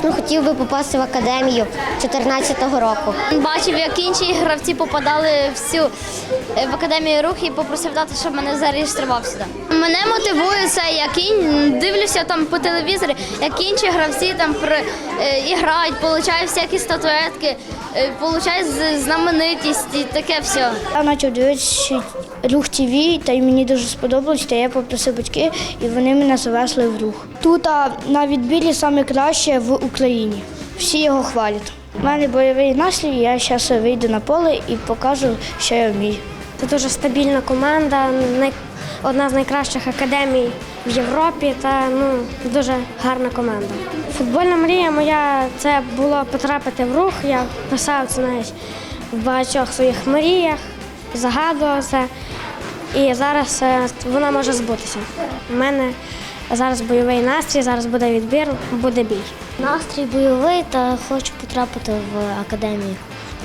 Звісно, хотів би попасти в академію 2014 року. Бачив, як інші гравці попадали всю е, в академію рух і попросив дати, щоб мене зареєстрував сюди. Мене мотивує це, як ін... дивлюся там по телевізорі, як інші гравці там при... е, і грають, получають всякі статуетки, е, знаменитість і таке все. Я почав дивитися рух ТВ, та й мені дуже сподобалось, та я попросив батьки, і вони мене завезли в рух. Тут на відбірі саме краще в Україні. Всі його хвалять. У мене бойовий настрій, я зараз вийду на поле і покажу, що я вмію. Це дуже стабільна команда, одна з найкращих академій в Європі та ну, дуже гарна команда. Футбольна мрія моя це було потрапити в рух. Я писав це навіть в багатьох своїх мріях, загадував. І зараз е, вона може збутися. У мене зараз бойовий настрій, зараз буде відбір, буде бій. Настрій бойовий та хочу потрапити в академію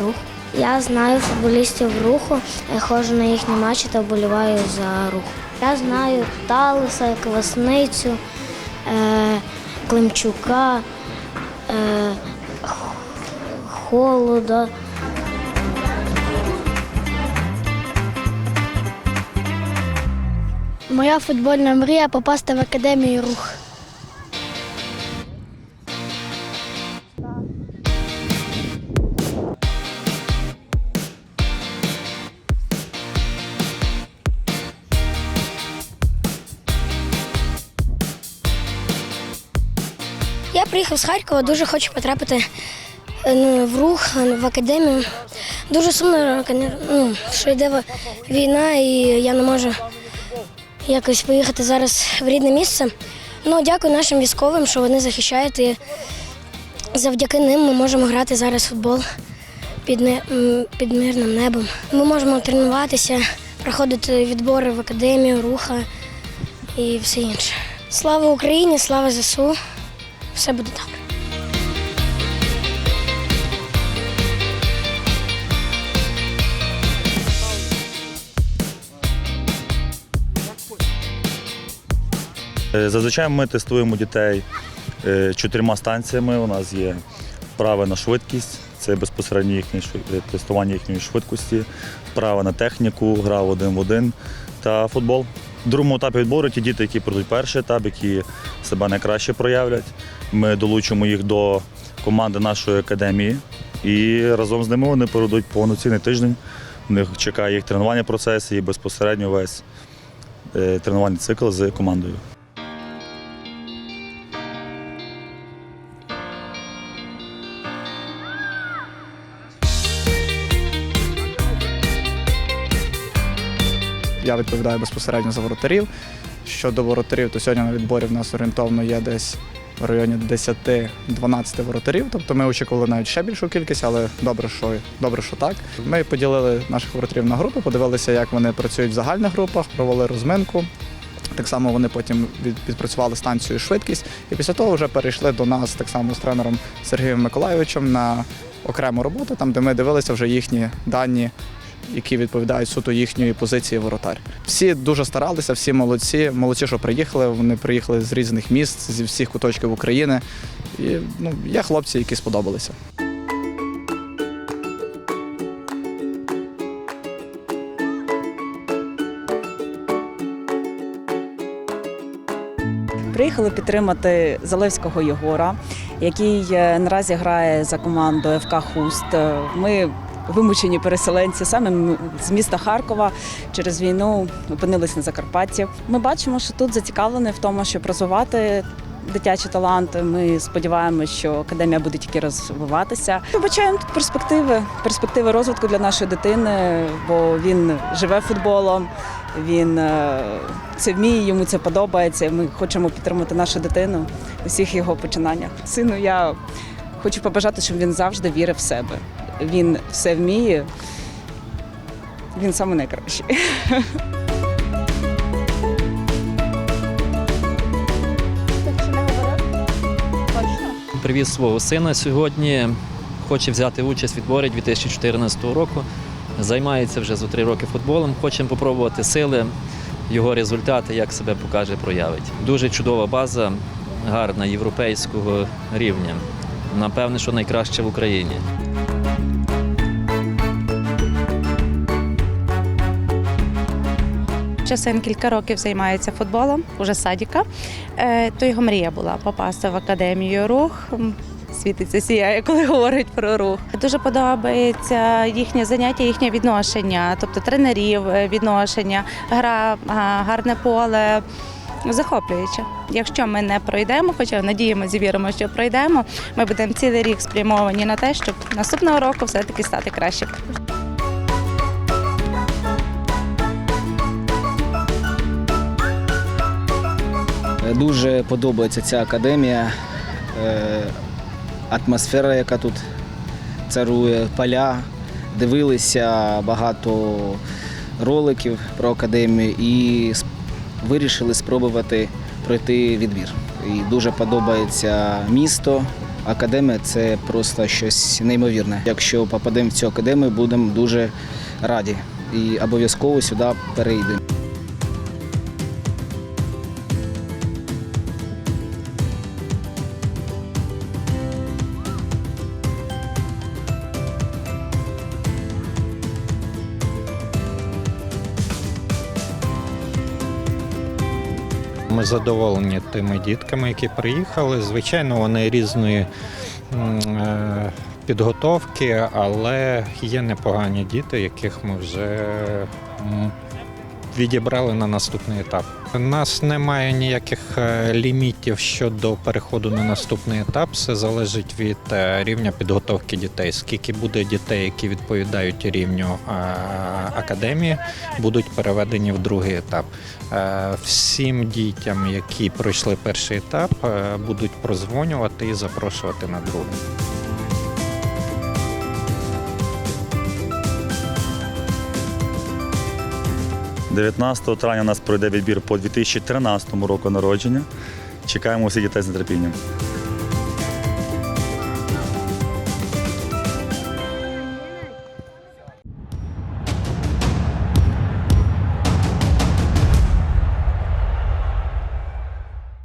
рух. Я знаю футболістів руху, я ходжу на їхні матчі та вболіваю за рух. Я знаю Талиса, Квасницю, е, Климчука, е, Холода. Моя футбольна мрія попасти в академію рух. Я приїхав з Харкова, дуже хочу потрапити е, ну, в рух, е, в академію. Дуже сумно, ну, що йде війна, і я не можу якось поїхати зараз в рідне місце. Ну, дякую нашим військовим, що вони захищають. І завдяки ним ми можемо грати зараз в футбол під, не- під мирним небом. Ми можемо тренуватися, проходити відбори в академію, руха і все інше. Слава Україні, слава ЗСУ. Все буде добре. Зазвичай ми тестуємо дітей е, чотирма станціями. У нас є вправи на швидкість, це безпосередньо їхнє е, тестування їхньої швидкості, вправи на техніку, гра в один в один та футбол. В другому етапі відбору ті діти, які пройдуть перший етап, які себе найкраще проявлять. Ми долучимо їх до команди нашої академії і разом з ними вони пройдуть повноцінний тиждень. У них чекає їх тренування процес і безпосередньо весь е, тренувальний цикл з командою. Я відповідаю безпосередньо за воротарів. Щодо воротарів, то сьогодні на відборі в нас орієнтовно є десь в районі 10-12 воротарів. Тобто ми очікували навіть ще більшу кількість, але добре, що добре, що так. Ми поділили наших воротарів на групи, подивилися, як вони працюють в загальних групах, провели розминку. Так само вони потім відпрацювали станцію швидкість, і після того вже перейшли до нас так само з тренером Сергієм Миколайовичем на окрему роботу, там де ми дивилися вже їхні дані, які відповідають суто їхньої позиції воротар. Всі дуже старалися, всі молодці. Молодці, що приїхали. Вони приїхали з різних міст, зі всіх куточків України. І ну, є хлопці, які сподобалися. Приїхали підтримати Залевського Єгора, який е, наразі грає за команду ФК Хуст. Е, Ми вимучені переселенці саме з міста Харкова через війну опинилися на Закарпатті. Ми бачимо, що тут зацікавлені в тому, щоб розвивати. Дитячі таланти. Ми сподіваємося, що академія буде тільки розвиватися. Ми бачаємо тут перспективи, перспективи розвитку для нашої дитини, бо він живе футболом, він е, це вміє, йому це подобається. Ми хочемо підтримати нашу дитину у всіх його починаннях. Сину, я хочу побажати, щоб він завжди вірив в себе. Він все вміє. Він саме найкращий. привіз свого сина сьогодні. Хоче взяти участь в відборі 2014 року. Займається вже за три роки футболом. Хочемо спробувати сили, його результати, як себе покаже, проявить. Дуже чудова база, гарна європейського рівня. напевне, що найкраще в Україні. Ще син кілька років займається футболом, уже садіка. Е, То його мрія була попасти в академію рух. Світиться сіяє, коли говорить про рух. Дуже подобається їхнє заняття, їхнє відношення, тобто тренерів, е, відношення, гра, гарне поле. Захоплююче. Якщо ми не пройдемо, хоча надіємося віримо, що пройдемо, ми будемо цілий рік спрямовані на те, щоб наступного року все-таки стати краще. Дуже подобається ця академія, е, атмосфера, яка тут царує, поля. Дивилися багато роликів про академію і вирішили спробувати пройти відбір. І дуже подобається місто. Академія це просто щось неймовірне. Якщо попадемо в цю академію, будемо дуже раді і обов'язково сюди перейдемо. Ми задоволені тими дітками, які приїхали. Звичайно, вони різної е, підготовки, але є непогані діти, яких ми вже відібрали на наступний етап. У нас немає ніяких е, лімітів щодо переходу на наступний етап. Все залежить від е, рівня підготовки дітей. Скільки буде дітей, які відповідають рівню е, академії, будуть переведені в другий етап. Всім дітям, які пройшли перший етап, будуть прозвонювати і запрошувати на другий. – 19 травня у нас пройде відбір по 2013 року народження. Чекаємо усіх дітей з нетерпінням.